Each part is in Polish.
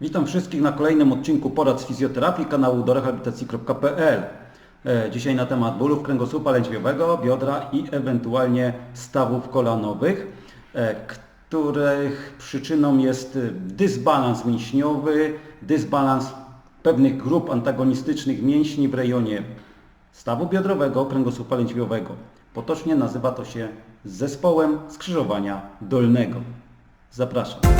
Witam wszystkich na kolejnym odcinku porad z fizjoterapii kanału do rehabilitacji.pl. E, Dzisiaj na temat bólów kręgosłupa lędźwiowego, biodra i ewentualnie stawów kolanowych, e, których przyczyną jest dysbalans mięśniowy, dysbalans pewnych grup antagonistycznych mięśni w rejonie stawu biodrowego, kręgosłupa lędźwiowego. Potocznie nazywa to się zespołem skrzyżowania dolnego. Zapraszam.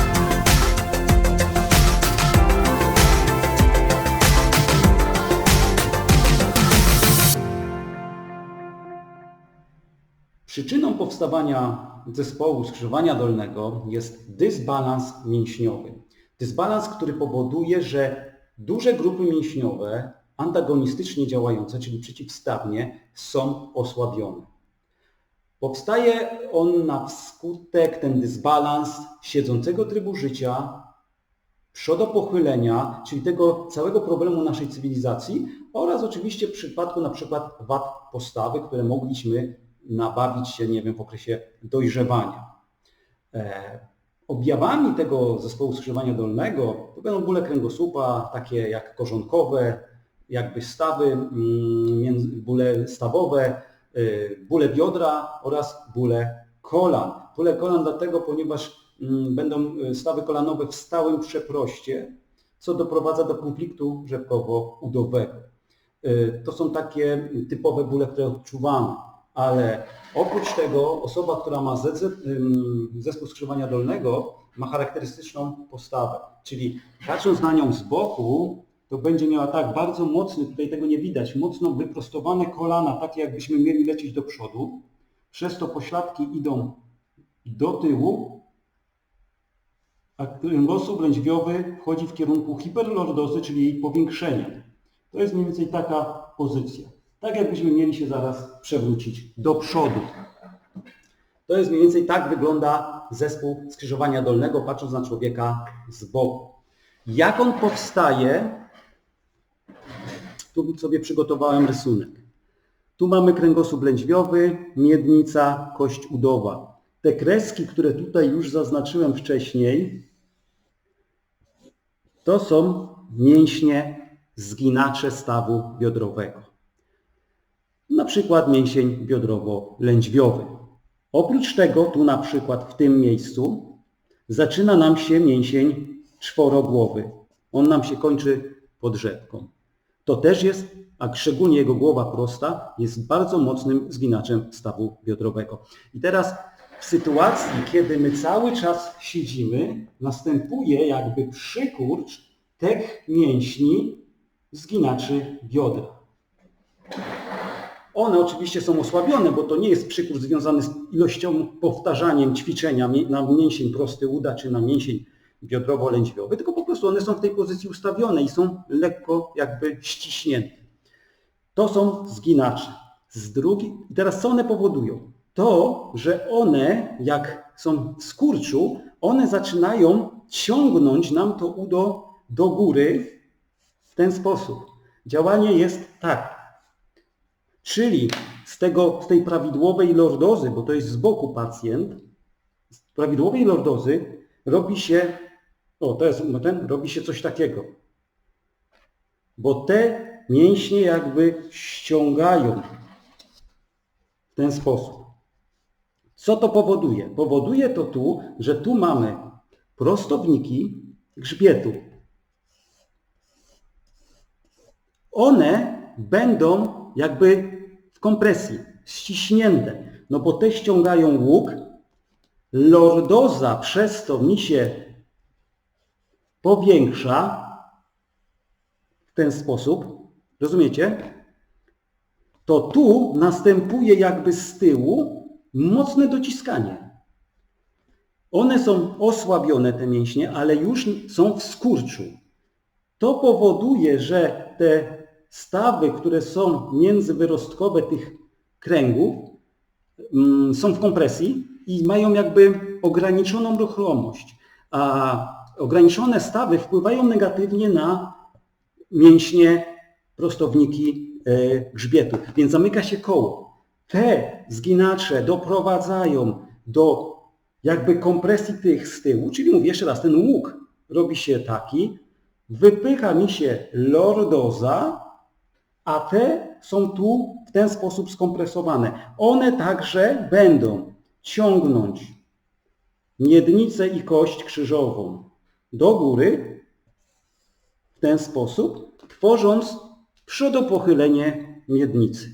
Przyczyną powstawania zespołu skrzyżowania dolnego jest dysbalans mięśniowy. Dysbalans, który powoduje, że duże grupy mięśniowe, antagonistycznie działające, czyli przeciwstawnie, są osłabione. Powstaje on na wskutek, ten dysbalans, siedzącego trybu życia, przodopochylenia, czyli tego całego problemu naszej cywilizacji oraz oczywiście w przypadku na przykład wad postawy, które mogliśmy nabawić się, nie wiem, w okresie dojrzewania. E, objawami tego zespołu skrzyżowania dolnego to będą bóle kręgosłupa, takie jak korzonkowe, jakby stawy, mm, bóle stawowe, y, bóle biodra oraz bóle kolan. Bóle kolan dlatego, ponieważ mm, będą y, stawy kolanowe w stałym przeproście, co doprowadza do konfliktu rzepkowo-udowego. To są takie typowe bóle, które odczuwamy ale oprócz tego osoba, która ma zespół skrzyżowania dolnego, ma charakterystyczną postawę. Czyli patrząc na nią z boku, to będzie miała tak bardzo mocny, tutaj tego nie widać, mocno wyprostowane kolana, takie jakbyśmy mieli lecieć do przodu. Przez to pośladki idą do tyłu, a kręgosłup lędźwiowy wchodzi w kierunku hiperlordozy, czyli jej powiększenia. To jest mniej więcej taka pozycja. Tak jakbyśmy mieli się zaraz przewrócić do przodu. To jest mniej więcej tak wygląda zespół skrzyżowania dolnego, patrząc na człowieka z boku. Jak on powstaje? Tu sobie przygotowałem rysunek. Tu mamy kręgosłup lędźwiowy, miednica, kość udowa. Te kreski, które tutaj już zaznaczyłem wcześniej, to są mięśnie zginacze stawu biodrowego na przykład mięsień biodrowo-lędźwiowy. Oprócz tego, tu na przykład w tym miejscu, zaczyna nam się mięsień czworogłowy. On nam się kończy pod rzepką. To też jest, a szczególnie jego głowa prosta, jest bardzo mocnym zginaczem stawu biodrowego. I teraz w sytuacji, kiedy my cały czas siedzimy, następuje jakby przykurcz tych mięśni zginaczy biodra. One oczywiście są osłabione, bo to nie jest przykurcz związany z ilością powtarzaniem ćwiczenia na mięsień prosty uda czy na mięsień biodrowo-lędźwiowy, tylko po prostu one są w tej pozycji ustawione i są lekko jakby ściśnięte. To są zginacze. Z drugiej, I teraz co one powodują? To, że one, jak są w skurczu, one zaczynają ciągnąć nam to udo do góry w ten sposób. Działanie jest tak. Czyli z, tego, z tej prawidłowej lordozy, bo to jest z boku pacjent, z prawidłowej lordozy robi się, o to jest ten, robi się coś takiego. Bo te mięśnie jakby ściągają w ten sposób. Co to powoduje? Powoduje to tu, że tu mamy prostowniki grzbietu. One będą jakby w kompresji, ściśnięte. No bo te ściągają łuk, lordoza przez to mi się powiększa w ten sposób, rozumiecie? To tu następuje jakby z tyłu mocne dociskanie. One są osłabione, te mięśnie, ale już są w skurczu. To powoduje, że te stawy, które są międzywyrostkowe tych kręgów, mm, są w kompresji i mają jakby ograniczoną ruchomość. A ograniczone stawy wpływają negatywnie na mięśnie, prostowniki e, grzbietu, więc zamyka się koło. Te zginacze doprowadzają do jakby kompresji tych z tyłu, czyli mówię jeszcze raz, ten łuk robi się taki, wypycha mi się lordoza, a te są tu w ten sposób skompresowane. One także będą ciągnąć miednicę i kość krzyżową do góry w ten sposób, tworząc przodopochylenie miednicy.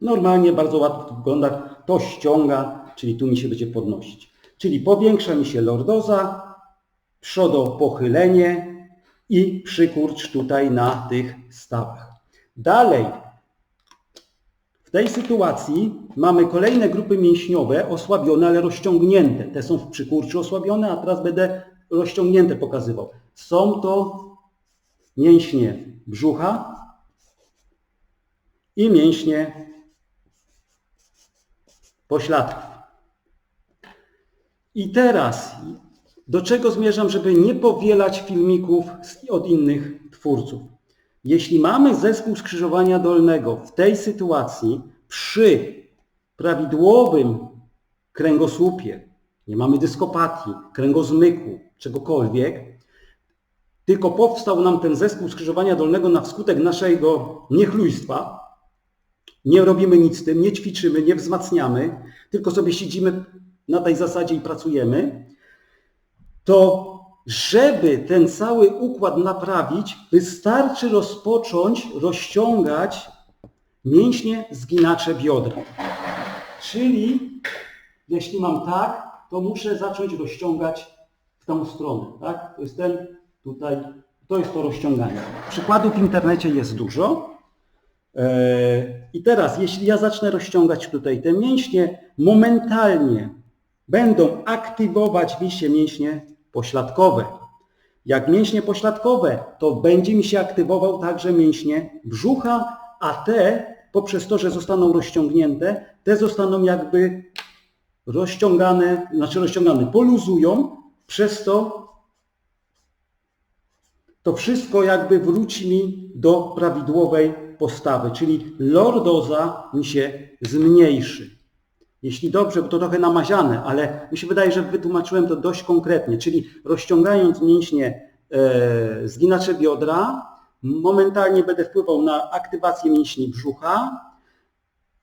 Normalnie bardzo łatwo to wygląda, to ściąga, czyli tu mi się będzie podnosić. Czyli powiększa mi się lordoza, przodopochylenie i przykurcz tutaj na tych stawach. Dalej, w tej sytuacji mamy kolejne grupy mięśniowe osłabione, ale rozciągnięte. Te są w przykurczu osłabione, a teraz będę rozciągnięte pokazywał. Są to mięśnie brzucha i mięśnie pośladków. I teraz, do czego zmierzam, żeby nie powielać filmików od innych twórców? Jeśli mamy zespół skrzyżowania dolnego w tej sytuacji przy prawidłowym kręgosłupie, nie mamy dyskopatii, kręgozmyku, czegokolwiek, tylko powstał nam ten zespół skrzyżowania dolnego na wskutek naszego niechlujstwa, nie robimy nic z tym, nie ćwiczymy, nie wzmacniamy, tylko sobie siedzimy na tej zasadzie i pracujemy, to żeby ten cały układ naprawić, wystarczy rozpocząć rozciągać mięśnie zginacze biodra. Czyli jeśli mam tak, to muszę zacząć rozciągać w tą stronę. Tak? To jest ten tutaj, to jest to rozciąganie. Przykładów w internecie jest dużo. E, I teraz, jeśli ja zacznę rozciągać tutaj te mięśnie, momentalnie będą aktywować mi się mięśnie pośladkowe. Jak mięśnie pośladkowe, to będzie mi się aktywował także mięśnie brzucha, a te, poprzez to, że zostaną rozciągnięte, te zostaną jakby rozciągane, znaczy rozciągane, poluzują, przez to to wszystko jakby wróci mi do prawidłowej postawy, czyli lordoza mi się zmniejszy. Jeśli dobrze, bo to trochę namaziane, ale mi się wydaje, że wytłumaczyłem to dość konkretnie, czyli rozciągając mięśnie e, zginacze biodra, momentalnie będę wpływał na aktywację mięśni brzucha.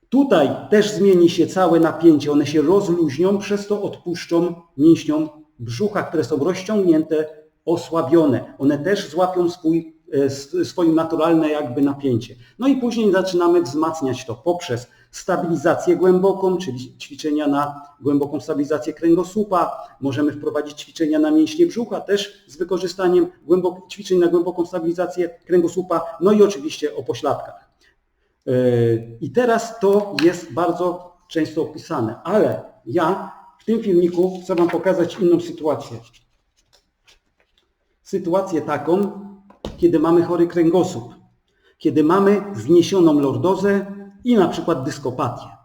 Tutaj też zmieni się całe napięcie, one się rozluźnią, przez to odpuszczą mięśniom brzucha, które są rozciągnięte, osłabione. One też złapią swój, e, swoje naturalne jakby napięcie. No i później zaczynamy wzmacniać to poprzez stabilizację głęboką, czyli ćwiczenia na głęboką stabilizację kręgosłupa. Możemy wprowadzić ćwiczenia na mięśnie brzucha, też z wykorzystaniem ćwiczeń na głęboką stabilizację kręgosłupa, no i oczywiście o pośladkach. E, I teraz to jest bardzo często opisane, ale ja w tym filmiku chcę Wam pokazać inną sytuację. Sytuację taką, kiedy mamy chory kręgosłup, kiedy mamy zniesioną lordozę, i na przykład dyskopatię.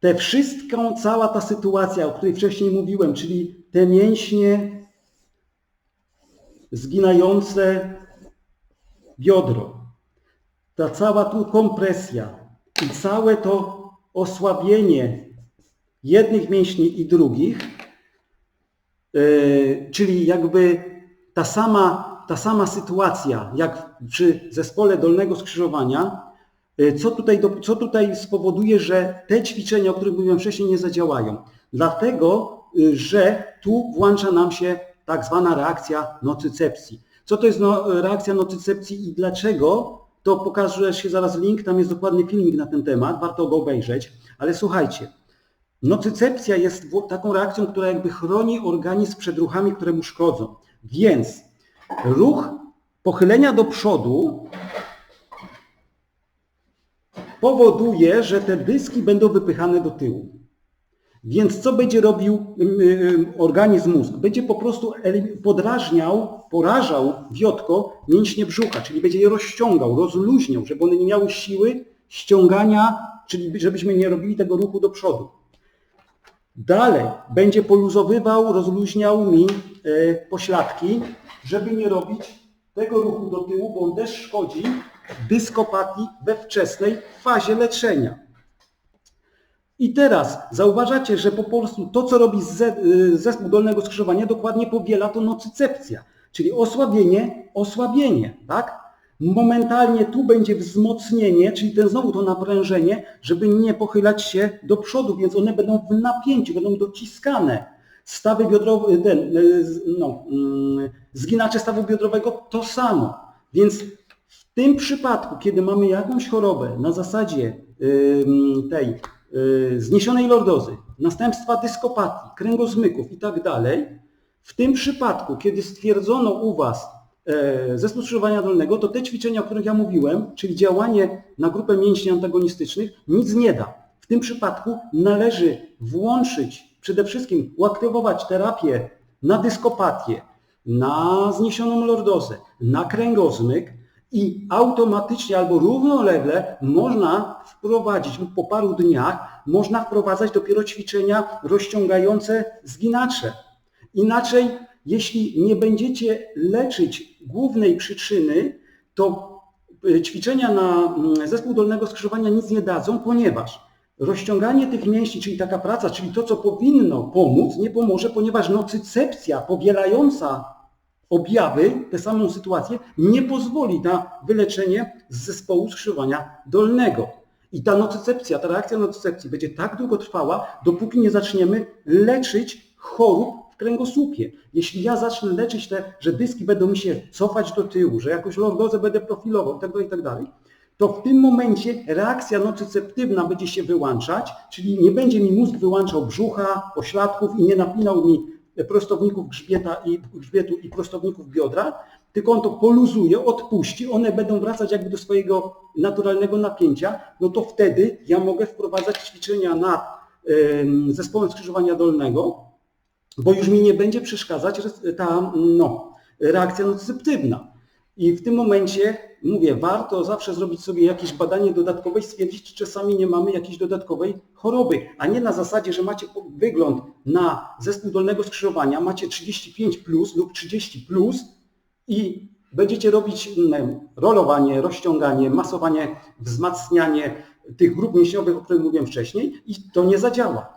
Te wszystko, cała ta sytuacja, o której wcześniej mówiłem, czyli te mięśnie zginające biodro, ta cała tu kompresja i całe to osłabienie jednych mięśni i drugich, yy, czyli jakby ta sama, ta sama sytuacja, jak przy zespole dolnego skrzyżowania, E, co tutaj, co tutaj spowoduje, że te ćwiczenia, o których mówiłem wcześniej, nie zadziałają? Dlatego, y, że tu włącza nam się tak zwana reakcja nocycepcji. Co to jest no, reakcja nocycepcji i dlaczego? To pokaże się zaraz link, tam jest dokładny filmik na ten temat, warto go obejrzeć. Ale słuchajcie, nocycepcja jest taką reakcją, która jakby chroni organizm przed ruchami, które mu szkodzą. Więc ruch pochylenia do przodu powoduje, że te dyski będą wypychane do tyłu. Więc co będzie robił organizm mózg? Będzie po prostu podrażniał, porażał wiotko mięśnie brzucha, czyli będzie je rozciągał, rozluźniał, żeby one nie miały siły ściągania, czyli żebyśmy nie robili tego ruchu do przodu. Dalej będzie poluzowywał, rozluźniał mi e, pośladki, żeby nie robić tego ruchu do tyłu, bo on też szkodzi dyskopatii we wczesnej fazie leczenia. I teraz zauważacie, że po prostu to, co robi y, zespół dolnego skrzyżowania, dokładnie powiela to nocycepcja. Czyli osłabienie, osłabienie, tak? Momentalnie tu będzie wzmocnienie, czyli ten znowu to naprężenie, żeby nie pochylać się do przodu, więc one będą w napięciu, będą dociskane. Stawy biodrowe, ten, no, mm, zginacze stawu biodrowego to samo. Więc w tym przypadku, kiedy mamy jakąś chorobę na zasadzie tej zniesionej lordozy, następstwa dyskopatii, kręgozmyków i tak dalej, w tym przypadku, kiedy stwierdzono u Was e, zespół skrzyżowania dolnego, to te ćwiczenia, o których ja mówiłem, czyli działanie na grupę mięśni antagonistycznych, nic nie da. W tym przypadku należy włączyć, przede wszystkim uaktywować terapię na dyskopatię, na zniesioną lordozę, na kręgozmyk i automatycznie albo równolegle można wprowadzić, po paru dniach, można wprowadzać dopiero ćwiczenia rozciągające zginacze. Inaczej, jeśli nie będziecie leczyć głównej przyczyny, to e, ćwiczenia na mm, zespół dolnego skrzyżowania nic nie dadzą, ponieważ rozciąganie tych mięśni, czyli taka praca, czyli to, co powinno pomóc, nie pomoże, ponieważ nocycepcja powielająca objawy, tę samą sytuację, nie pozwoli na wyleczenie z zespołu skrzyżowania dolnego. I ta nocycepcja, ta reakcja nocycepcji będzie tak długo trwała, dopóki nie zaczniemy leczyć chorób w kręgosłupie. Jeśli ja zacznę leczyć te, że dyski będą mi się cofać do tyłu, że jakąś lordozę będę profilował itd., itd., tak to w tym momencie reakcja nocyceptywna będzie się wyłączać, czyli nie będzie mi mózg wyłączał brzucha, pośladków i nie napinał mi prostowników grzbieta i, grzbietu i prostowników biodra, tylko on to poluzuje, odpuści, one będą wracać jakby do swojego naturalnego napięcia, no to wtedy ja mogę wprowadzać ćwiczenia nad zespołem skrzyżowania dolnego, bo już mi nie będzie przeszkadzać ta no, reakcja nocyceptywna. I w tym momencie, mówię, warto zawsze zrobić sobie jakieś badanie dodatkowe i stwierdzić, czy czasami nie mamy jakiejś dodatkowej choroby, a nie na zasadzie, że macie wygląd na zespół dolnego skrzyżowania, macie 35 plus lub 30 plus i będziecie robić rolowanie, rozciąganie, masowanie, wzmacnianie tych grup mięśniowych, o których mówiłem wcześniej i to nie zadziała.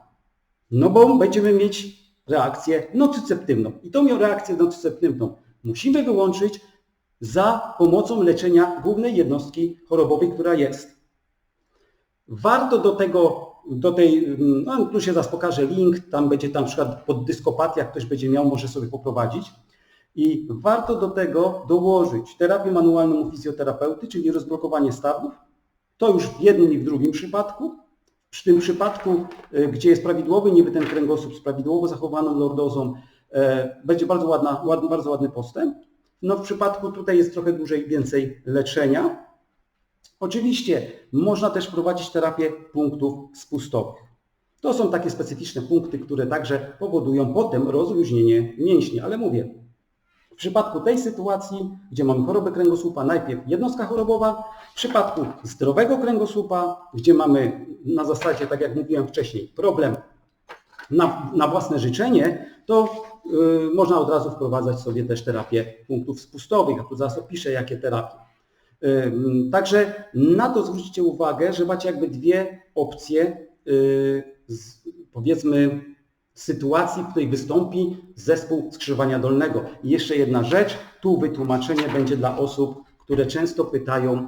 No bo będziemy mieć reakcję nocyceptywną. I tą reakcję nocyceptywną musimy wyłączyć za pomocą leczenia głównej jednostki chorobowej, która jest. Warto do tego, do tej, no tu się zaraz pokaże link, tam będzie tam na przykład pod dyskopatia, ktoś będzie miał, może sobie poprowadzić. I warto do tego dołożyć terapię manualną u fizjoterapeuty, czyli rozblokowanie stawów. To już w jednym i w drugim przypadku. Przy tym przypadku, y, gdzie jest prawidłowy niby ten kręgosłup z prawidłowo zachowaną lordozą, e, będzie bardzo, ładna, bardzo ładny postęp. No w przypadku tutaj jest trochę dłużej więcej leczenia. Oczywiście można też prowadzić terapię punktów spustowych. To są takie specyficzne punkty, które także powodują potem rozluźnienie mięśni, ale mówię, w przypadku tej sytuacji, gdzie mamy chorobę kręgosłupa, najpierw jednostka chorobowa, w przypadku zdrowego kręgosłupa, gdzie mamy na zasadzie, tak jak mówiłem wcześniej, problem na, na własne życzenie, to y, można od razu wprowadzać sobie też terapię punktów spustowych, a tu zaraz opiszę jakie terapie. Y, także na to zwróćcie uwagę, że macie jakby dwie opcje, y, z, powiedzmy, sytuacji, w której wystąpi zespół skrzyżowania dolnego. I jeszcze jedna rzecz, tu wytłumaczenie będzie dla osób, które często pytają,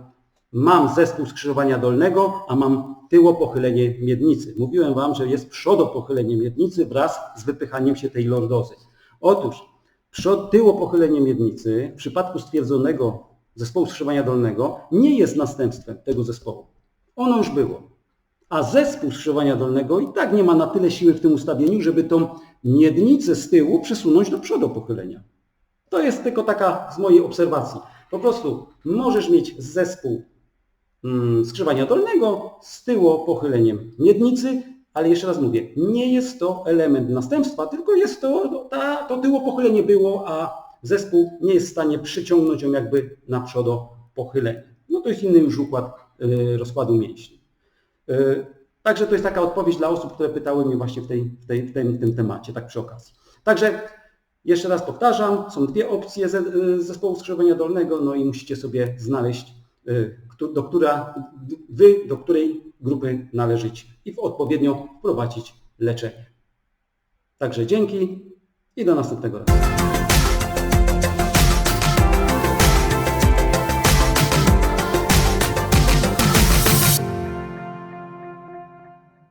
mam zespół skrzyżowania dolnego, a mam tyłopochylenie miednicy. Mówiłem Wam, że jest przodopochylenie miednicy wraz z wypychaniem się tej lordozy. Otóż przod, tyłopochylenie miednicy w przypadku stwierdzonego zespołu skrzyżowania dolnego nie jest następstwem tego zespołu. Ono już było. A zespół skrzyżowania dolnego i tak nie ma na tyle siły w tym ustawieniu, żeby tą miednicę z tyłu przesunąć do przodu pochylenia. To jest tylko taka z mojej obserwacji. Po prostu możesz mieć zespół skrzyżowania dolnego z tyłu pochyleniem miednicy, ale jeszcze raz mówię, nie jest to element następstwa, tylko jest to, ta, to tyło pochylenie było, a zespół nie jest w stanie przyciągnąć ją jakby na przodo pochylenie. No to jest inny już układ y, rozkładu mięśni. E, także to jest taka odpowiedź dla osób, które pytały mnie właśnie w, tej, w, tej, w, tym, w tym temacie, tak przy okazji. Także jeszcze raz powtarzam, są dwie opcje e, zespołu skrzyżowania dolnego, no i musicie sobie znaleźć, do, która, wy do której grupy należycie i odpowiednio wprowadzić leczenie. Także dzięki i do następnego razu.